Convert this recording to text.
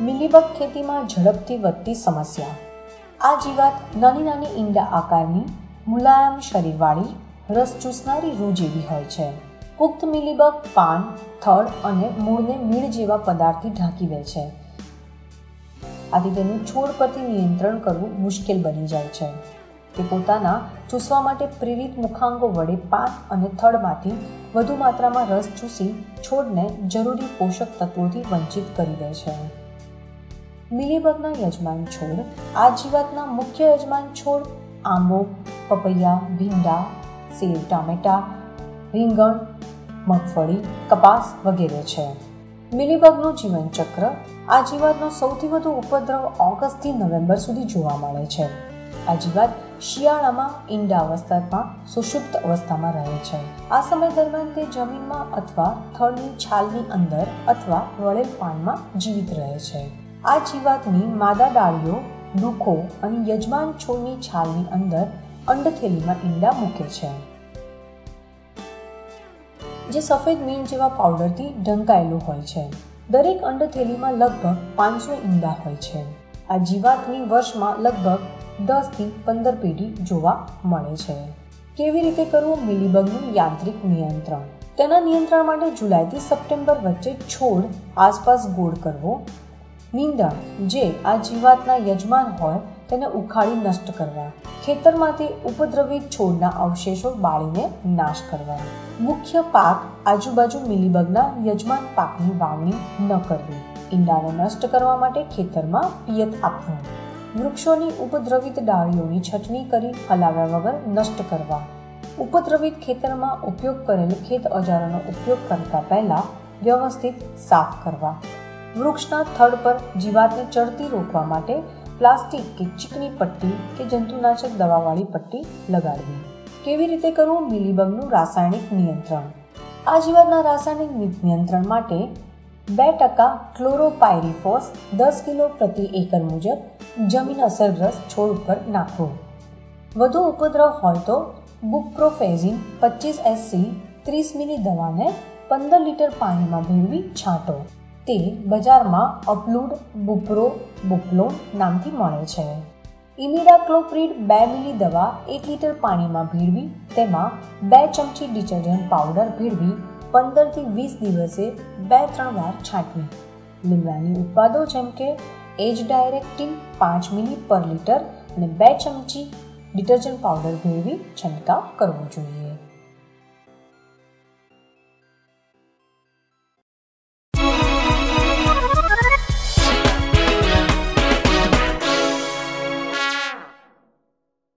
Mealybug ખેતીમાં ઝડપથી વધતી સમસ્યા. આ જીવાત નાની નાની ઈંડા આકારની, મુલાયમ શરીરવાળી, રસ ચૂસનારી રૂ જેવી હોય છે. પુખ્ત મિલીબગ પાન, થડ અને મૂળને મીણ જેવા પદાર્થથી ઢાંકી દે છે. આથી તેનું છોડ પરથી નિયંત્રણ કરવું મુશ્કેલ બની જાય છે. તે પોતાના ચૂસવા માટે પ્રેરિત મુખાંગો વડે પાન અને થડમાંથી વધુ માત્રામાં રસ ચૂસી છોડને જરૂરી પોષક તત્વોથી વંચિત કરી દે છે. મિલીબગના યજમાન છોડ આ જીવાતના મુખ્ય યજમાન છોડ, આંબો, પપૈયા, ભીંડા, સેવ, ટામેટા, રીંગણ, મગફળી, કપાસ વગેરે છે. મિલીબગનું જીવનચક્ર આ જીવાતનો સૌથી વધુ ઉપદ્રવ ઓગસ્ટથી નવેમ્બર સુધી જોવા મળે છે. આ જીવાત શિયાળામાં ઈંડા અવસ્થામાં સુષુપ્ત અવસ્થામાં રહે છે. આ સમય દરમિયાન તે જમીનમાં અથવા થળની છાલની અંદર અથવા વળેલ પાનમાં જીવિત રહે છે. આ જીવાતની માદા ડાળીઓ દુઃખો અને યજમાન છોડની છાલની અંદર અંડથેલીમાં ઈંડા મૂકે છે. જે સફેદ મીણ જેવા પાવડરથી ઢંકાયેલું હોય છે. દરેક અંડથેલીમાં લગભગ પાંચસો ઈંડા હોય છે. આ જીવાતની વર્ષમાં લગભગ દસથી પંદર પેઢી જોવા મળે છે. કેવી રીતે કરવું? મિલીબગનું યાંત્રિક નિયંત્રણ. તેના નિયંત્રણ માટે જુલાઈથી સપ્ટેમ્બર વચ્ચે છોડ આસપાસ ગોળ કરવો નીંદણ જે આ જીવાતના યજમાન હોય તેને ઉખાડી નષ્ટ કરવા. ખેતરમાંથી ઉપદ્રવિત છોડના અવશેષો બાળીને નાશ કરવા. મુખ્ય પાક આજુબાજુ મિલીબગના યજમાન પાકની વાવણી ન કરવી. ઈંડાને નષ્ટ કરવા માટે ખેતરમાં પિયત આપવું. વૃક્ષોની ઉપદ્રવિત ડાળીઓની છટણી કરી હલાવ્યા વગર નષ્ટ કરવા. ઉપદ્રવિત ખેતરમાં ઉપયોગ કરેલ ખેત અજારોનો ઉપયોગ કરતા પહેલા વ્યવસ્થિત સાફ કરવા. વૃક્ષના થડ પર જીવાતને ચડતી રોકવા માટે પ્લાસ્ટિક કે ચીકણી પટ્ટી કે જંતુનાશક દવાવાળી પટ્ટી લગાડવી. કેવી રીતે કરવું? મિલીબગનું રાસાયણિક નિયંત્રણ. આ જીવાતના રાસાયણિક નિયંત્રણ માટે બે ટકા ક્લોરોપાયરીફોસ દસ કિલો પ્રતિ એકર મુજબ જમીન અસરગ્રસ્ત છોડ ઉપર નાખવો વધુ ઉપદ્રવ હોય તો બુપ્રોફેઝિન પચીસ એસસી ત્રીસ મિલી દવાને પંદર લીટર પાણીમાં ભેળવી છાંટો. તે બજારમાં અપલુડ, બુપ્રો બુપ્લોન નામથી મળે છે. ઇમિડાક્લોપ્રિડ બે મિલી દવા, એક લીટર પાણીમાં ભેળવી, તેમાં બે ચમચી ડિટર્જન્ટ પાવડર ભેળવી, પંદરથી વીસ દિવસે બે ત્રણ વાર છાંટવી. લીમડાની ઉત્પાદો જેમ કે એજ ડાયરેક્ટિન પાંચ મિલી પર લીટર અને બે ચમચી ડિટર્જન્ટ પાવડર ભેળવી છંટકાવ કરવો જોઈએ.